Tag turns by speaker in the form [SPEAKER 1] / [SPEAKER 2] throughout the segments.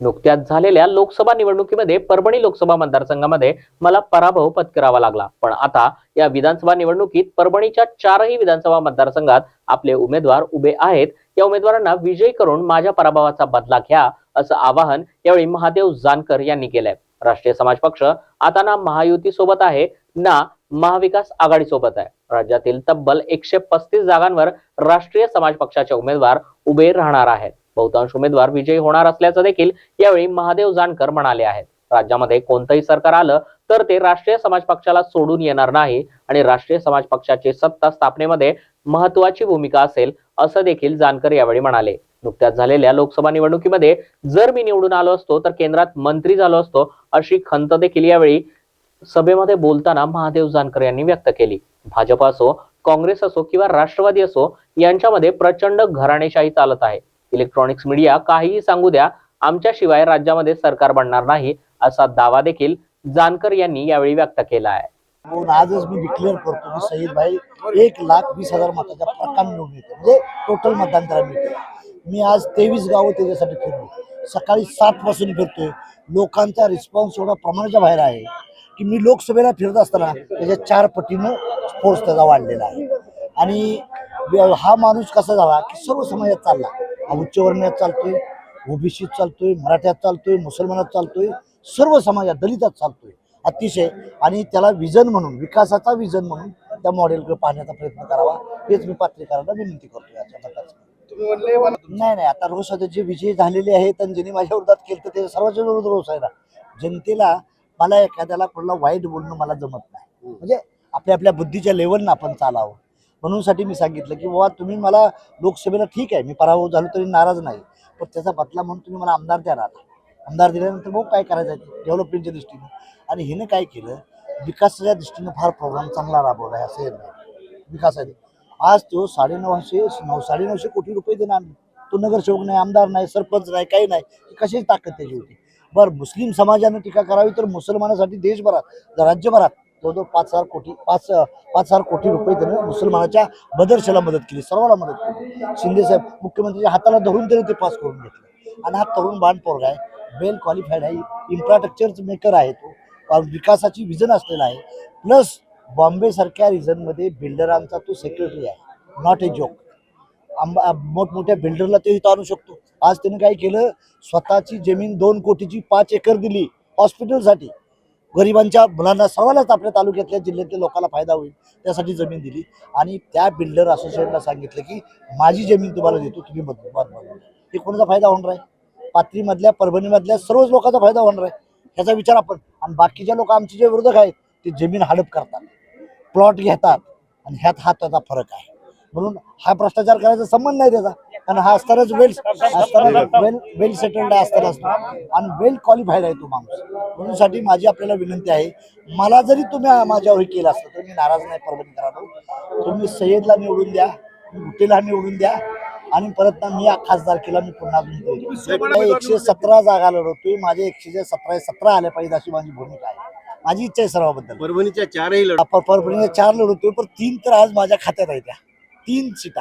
[SPEAKER 1] नुकत्याच झालेल्या लोकसभा निवडणुकीमध्ये परभणी लोकसभा मतदारसंघामध्ये मला पराभव पत्करावा लागला. पण आता या विधानसभा निवडणुकीत परभणीच्या चारही विधानसभा मतदारसंघात आपले उमेदवार उभे आहेत. या उमेदवारांना विजयी करून माझ्या पराभवाचा बदला घ्या असं आवाहन यावेळी महादेव जानकर यांनी केलंय. राष्ट्रीय समाज पक्ष आता ना महायुती सोबत आहे ना महाविकास आघाडी सोबत आहे. राज्यातील तब्बल एकशे पस्तीस जागांवर राष्ट्रीय समाज पक्षाचे उमेदवार उभे राहणार आहेत. बहुतांश उमेदवार विजयी होणार असल्याचं देखील यावेळी महादेव जानकर म्हणाले आहेत. राज्यामध्ये कोणतंही सरकार आलं तर ते राष्ट्रीय समाज पक्षाला सोडून येणार नाही आणि राष्ट्रीय समाज पक्षाची सत्ता स्थापनेमध्ये महत्वाची भूमिका असेल असं देखील जानकर यावेळी म्हणाले. नुकत्याच झालेल्या लोकसभा निवडणुकीमध्ये जर मी निवडून आलो असतो तर केंद्रात मंत्री झालो असतो अशी खंत देखील यावेळी सभेमध्ये बोलताना महादेव जानकर यांनी व्यक्त केली. भाजप असो काँग्रेस असो किंवा राष्ट्रवादी असो यांच्यामध्ये प्रचंड घराणेशाही चालत आहे. इलेक्ट्रॉनिक्स मीडिया काहीही सांगू द्या आमच्याशिवाय राज्यामध्ये सरकार बनणार नाही असा दावा देखील जानकर यांनी यावेळी व्यक्त केला आहे.
[SPEAKER 2] म्हणून आजच मी डिक्लेअर करतो की सईद भाई एक लाख वीस हजार मताच्या फरकाने निवडून येते. म्हणजे टोटल मतदान त्याला मिळते. मी आज तेवीस गावं त्याच्यासाठी फिरलो. सकाळी सात पासून फिरतोय. लोकांचा रिस्पॉन्स एवढा प्रमाणाच्या बाहेर आहे की मी लोकसभेला फिरत असताना त्याच्या चार पटीनं फोर्स त्याचा वाढलेला आहे. आणि हा माणूस कसा झाला की सर्व समाजात चालला. हा उच्चवर्णीयात चालतोय ओबीसीत चालतोय मराठ्यात चालतोय मुसलमानात चालतोय सर्व समाजात दलितात चालतोय. अतिशय. आणि त्याला विजन म्हणून विकासाचा विजन म्हणून त्या मॉडेलकडे पाहण्याचा प्रयत्न करावा हेच मी पत्रकारांना विनंती करतो याच्या
[SPEAKER 3] मला
[SPEAKER 2] नाही नाही. आता रोष जे विजय झालेले आहेत आणि ज्यांनी माझ्या विरोधात केलं तर ते सर्वांच्या विरोधात रोष आहे ना. जनतेला मला एखाद्याला कुठला वाईट बोलणं मला जमत नाही. म्हणजे आपल्या आपल्या बुद्धीच्या लेवलनं आपण चालावं. म्हणून साठी मी सांगितलं की बाबा तुम्ही मला लोकसभेला ठीक आहे मी पराभव झालो तरी नाराज नाही पण त्याचा बदला म्हणून तुम्ही मला आमदार द्या ना आमदार दिल्यानंतर मग काय करायचं आहे? डेव्हलपमेंटच्या दृष्टीने. आणि हिनं काय केलं? विकासाच्या दृष्टीनं फार प्रोग्राम चांगला राबवला आहे असं हे नाही विकासाचे आज तो साडेनऊशे नऊ साडेनऊशे कोटी रुपये देणार तो नगरसेवक नाही आमदार नाही सरपंच नाही काही नाही. कशीच ताकद त्याची होती? बरं मुस्लिम समाजानं टीका करावी तर मुसलमानासाठी देशभरात राज्यभरात जवळजवळ पाच हजार कोटी पाच पाच हजार कोटी रुपये त्यानं मुसलमानाच्या मदरशाला मदत केली सर्वांना मदत केली. शिंदेसाहेब मुख्यमंत्री मुख्यमंत्रीच्या हाताला धरून त्याने ते पास करून घेतलं. आणि हा तरुण बाण पोरगा आहे वेल क्वालिफाईड आहे इन्फ्रास्ट्रक्चर मेकर आहे तो विकासाची विजन असलेला आहे. प्लस बॉम्बे सारख्या रिजनमध्ये बिल्डरांचा तो सेक्रेटरी आहे. नॉट ए जोक आंबा मोठमोठ्या बिल्डरला ते इथं आणू शकतो. आज त्याने काय केलं? स्वतःची जमीन दोन कोटीची पाच एकर दिली हॉस्पिटलसाठी गरिबांच्या मुलांना सर्वांनाच आपल्या तालुक्यातल्या जिल्ह्यातल्या लोकांना फायदा होईल त्यासाठी जमीन दिली. आणि त्या बिल्डर असोसिएशनला सांगितलं की माझी जमीन तुम्हाला देतो तुम्ही बदलू बाद हे कोणाचा फायदा होणार आहे? पाथरीमधल्या परभणीमधल्या सर्वच लोकांचा फायदा होणार आहे? ह्याचा विचार आपण. आणि बाकीच्या लोक आमचे जे विरोधक आहेत ते जमीन हडप करतात प्लॉट घेतात आणि ह्यात हा त्याचा फरक आहे. म्हणून हा भ्रष्टाचार करायचा संबंध नाही त्याचा. कारण हा असतानाच वेल असताना वेल वेल सेटल्ड असताना असतो. आणि वेल क्वालिफाईड आहे तो माणूस. म्हणून साठी माझी आपल्याला विनंती आहे मला जरी तुम्ही माझ्यावर केलं असतं तर मी नाराज नाही परभणीकरांनो तुम्ही सय्यदला निवडून द्या गुटेला निवडून द्या आणि परत ना मी खासदार केला मी पुन्हा. एकशे सतरा जागा लढवतोय माझे एकशे सतरा सतरा आल्या पाहिजे अशी माझी भूमिका आहे. माझी इच्छा आहे सर्वाबद्दल.
[SPEAKER 3] परभणीच्या चारही लढ
[SPEAKER 2] पर- परभणीला चार लढवतोय पण तीन तर आज माझ्या खात्यात आहेत त्या. तीन सीटा.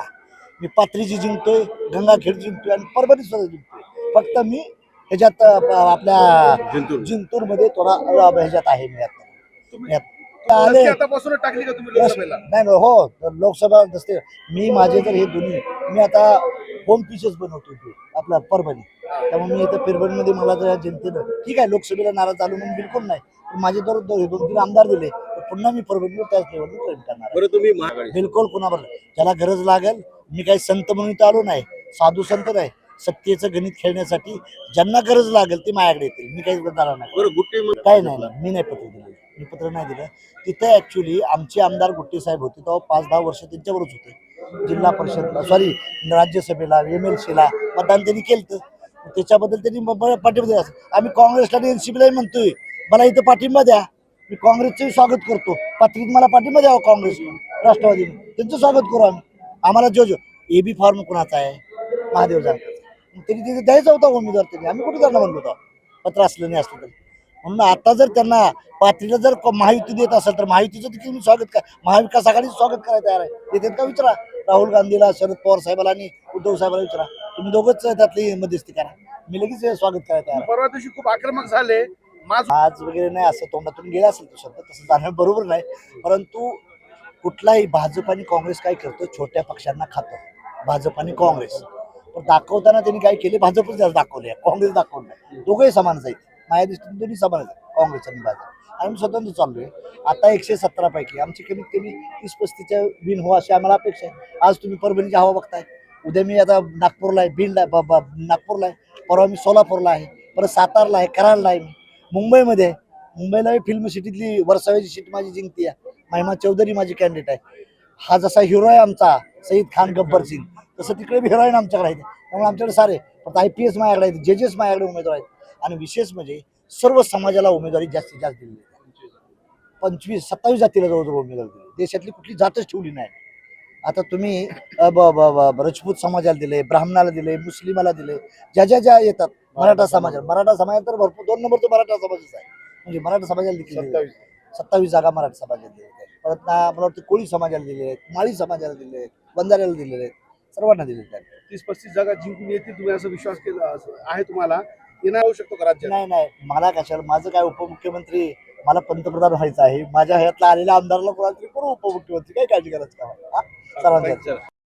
[SPEAKER 2] मी पात्रीची जिंकतोय गंगाखेड जिंकतोय आणि परभणी सुद्धा जिंकतोय. फक्त मी ह्याच्यात आपल्या
[SPEAKER 3] जिंतूर.
[SPEAKER 2] मध्ये थोडा ह्याच्यात आहे मी आता. नाही हो लोकसभा नसते. मी माझे तर हे दोन्ही मी आता होम पीसेस बनवतो आपला परभणी. त्यामुळे मी इथं परभणीमध्ये मला या जनतेनं ठीक आहे लोकसभेला नाराज झालो म्हणून बिलकुल नाही. माझे दर दोन दोन तीन आमदार दिले पुन्हा मी परभणीवर त्याच ट्रेन करणार बिलकुल कोणाबरोबर. ज्याला गरज लागेल मी काही संत म्हणून इथं आलो नाही साधू संत नाही सत्तेचं गणित खेळण्यासाठी ज्यांना गरज लागेल ते माझ्याकडे येतील. मी काही जाणार नाही. काय नाही मी नाही पत्र दिलं. मी पत्र नाही दिलं. तिथे ऍक्च्युली आमचे आमदार गुट्टे साहेब होते तेव्हा पाच दहा वर्ष त्यांच्यावरच होते. जिल्हा परिषद सॉरी राज्यसभेला एम एल सीला मतदान त्यांनी केलं त्याच्याबद्दल त्यांनी पाठिंबा दिला. आम्ही काँग्रेसला आणि एनसीपीलाही म्हणतोय मला इथं पाठिंबा द्या. मी काँग्रेसचंही स्वागत करतो. पात्रीत मला पाठिंबा द्यावा काँग्रेस राष्ट्रवादीने. त्यांचं स्वागत करू आम्ही. आम्हाला जो जो ए बी फॉर्म कोणाचा आहे? महादेव जानकरचा त्यांनी तिथे द्यायचा होता उमेदवार त्यांनी. आम्ही कुठे त्यांना म्हणलो होतो पत्र असलं नाही असलं तरी. म्हणून आता जर त्यांना पात्रीला जर महायुती देत असेल तर महायुतीचं देखील मी स्वागत कर. महाविकास आघाडीचं स्वागत करायला तयार आहे. देतात का विचारा? राहुल गांधीला शरद पवार साहेबाला आणि उद्धव साहेबाला विचारा. तुम्ही दोघंच त्यातली मध्यस्थी करा. मी लगेच स्वागत करायला तयार आहे.
[SPEAKER 3] परवा दिवशी खूप आक्रमक झाले. माझ
[SPEAKER 2] आज वगैरे नाही असं तोंडातून गेला असेल तो शब्द. तसं जाणं बरोबर नाही. परंतु कुठलाही भाजप आणि काँग्रेस काय करतो छोट्या पक्षांना खातो. भाजप आणि काँग्रेस. पण दाखवताना त्यांनी काय केले भाजपच जास्त दाखवले. काँग्रेस दाखवलं नाही. दोघंही समानच आहेत. माझ्या दृष्टीने दोन्ही समानच आहेत काँग्रेस आणि भाजप. आम्ही स्वतंत्र आहे आता एकशे सतरापैकी आमची कमीत कमी तीस पस्तीच्या बिन हो अशी आम्हाला अपेक्षा आहे. आज तुम्ही परभणीची हवा बघताय. उद्या मी आता नागपूरला आहे बीडला आहे, नागपूरला आहे. परवा मी सोलापूरला आहे. परत सातारला आहे कराडला आहे मी. मुंबईमध्ये आहे. मुंबईला फिल्म सिटीतली वर्षाव्याची सीट माझी जिंकती आहे महिमा चौधरी माझी कॅन्डिडेट आहे. हा जसा हिरो आहे आमचा सईद खान गब्बर सिंग. तसं तिकडे बी हिरोईन आमच्याकडे आहेत. त्यामुळे आमच्याकडे सारे फक्त आय पी एस माझ्याकडे आहेत जजेस माझ्याकडे उमेदवार आहेत. आणि विशेष म्हणजे सर्व समाजाला उमेदवारी जास्तीत जास्त दिली आहे. पंचवीस सत्तावीस जातीला जवळजवळ उमेदवार दिली देशातली कुठली जातच ठेवली नाही. आता तुम्ही राजपूत समाजाला दिले ब्राह्मणाला दिले मुस्लिमाला दिले ज्या ज्या ज्या येतात मराठा समाजात मराठा समाजात तर भरपूर दोन नंबर तो मराठा समाजच आहे. म्हणजे मराठा समाजाला देखील दिले.
[SPEAKER 3] सत्तावीस.
[SPEAKER 2] सत्तावीस जागा मराठा समाजाला दिलेल्या आहेत. परत ना मला वाटतं कोळी समाजाला दिलेले आहेत माळी समाजाला दिलेले आहेत बंजाऱ्याला दिलेले आहेत सर्वांना दिलेले आहेत.
[SPEAKER 3] तीस पस्तीस जागा जिंकून येतील तुम्ही असं विश्वास केला आहे तुम्हाला? येणार होऊ शकतो का राज्यात?
[SPEAKER 2] नाही नाही मला कशाला माझं काय उपमुख्यमंत्री मला पंतप्रधान व्हायचं आहे माझ्या हयातला आलेल्या आमदाराला कोणाला तरी करू उपमुख्यमंत्री काय काळजी करायचं का? हा? सर्वांचं
[SPEAKER 3] चला.